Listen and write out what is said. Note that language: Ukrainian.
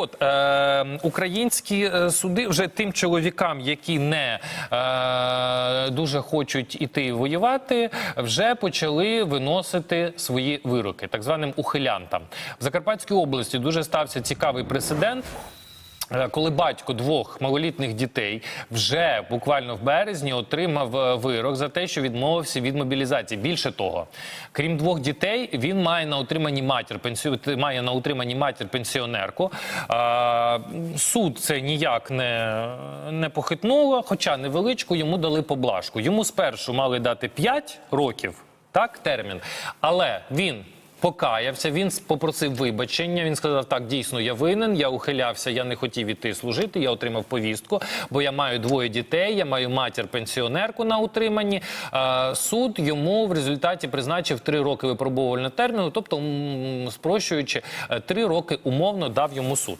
от е, українські е, суди вже тим чоловікам, які не е, дуже хочуть іти воювати, вже почали виносити свої вироки, так званим ухилянтам. В Закарпатській області дуже стався цікавий прецедент. Е, Коли батько двох малолітніх дітей вже буквально в березні отримав е, вирок за те, що відмовився від мобілізації. Більше того, крім двох дітей, він має на утриманні матір пенсію, має на утриманні матір пенсіонерку. Суд це ніяк не, не похитнуло, хоча невеличку йому дали поблажку. Йому спершу мали дати 5 років, так термін, але він покаявся, він попросив вибачення. Він сказав: так, дійсно, я винен, я ухилявся, я не хотів іти служити. Я отримав повістку, бо я маю двоє дітей, я маю матір пенсіонерку на утриманні. Суд йому в результаті призначив три роки випробувального терміну, тобто, спрощуючи, е, три роки умовно дав йому суд.